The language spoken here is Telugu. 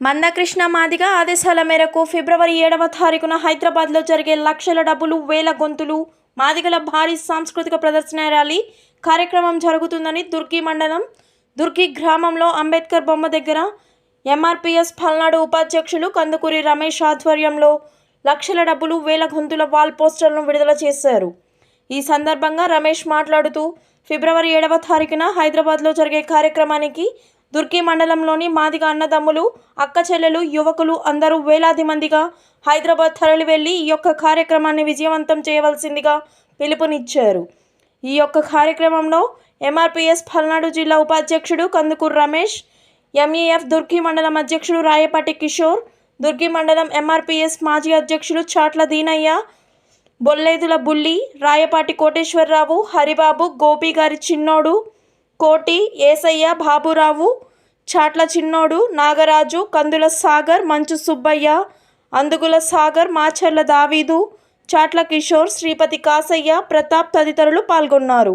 మందకృష్ణ మాదిగ ఆదేశాల మేరకు ఫిబ్రవరి ఏడవ తారీఖున హైదరాబాద్లో జరిగే లక్షల డబ్బులు వేల గొంతులు మాదిగల భారీ సాంస్కృతిక ప్రదర్శన ర్యాలీ కార్యక్రమం జరుగుతుందని దుర్గి మండలం దుర్గి గ్రామంలో అంబేద్కర్ బొమ్మ దగ్గర ఎంఆర్పిఎస్ పల్నాడు ఉపాధ్యక్షులు కందుకూరి రమేష్ ఆధ్వర్యంలో లక్షల డబ్బులు వేల గొంతుల వాల్ పోస్టర్లను విడుదల చేశారు. ఈ సందర్భంగా రమేష్ మాట్లాడుతూ ఫిబ్రవరి ఏడవ తారీఖున హైదరాబాద్లో జరిగే కార్యక్రమానికి దుర్గి మండలంలోని మాదిగ అన్నదమ్ములు అక్క చెల్లెలు యువకులు అందరూ వేలాది మందిగా హైదరాబాద్ తరలి వెళ్ళి ఈ యొక్క కార్యక్రమాన్ని విజయవంతం చేయవలసిందిగా పిలుపునిచ్చారు. ఈ యొక్క కార్యక్రమంలో ఎంఆర్పిఎస్ పల్నాడు జిల్లా ఉపాధ్యక్షుడు కందుకూరు రమేష్ ఎంఈఎఫ్ దుర్గి మండలం అధ్యక్షుడు రాయపాటి కిషోర్ దుర్గి మండలం ఎంఆర్పిఎస్ మాజీ అధ్యక్షులు చాట్ల దీనయ్య బొల్లేదుల బుల్లి రాయపాటి కోటేశ్వరరావు హరిబాబు గోపి గారి చిన్నోడు కోటి ఏసయ్య బాబురావు చాట్ల చిన్నోడు నాగరాజు కందుల సాగర్ మంచు సుబ్బయ్య అందుగుల సాగర్ మాచర్ల దావీదు చాట్ల కిషోర్ శ్రీపతి కాసయ్య ప్రతాప్ తదితరులు పాల్గొన్నారు.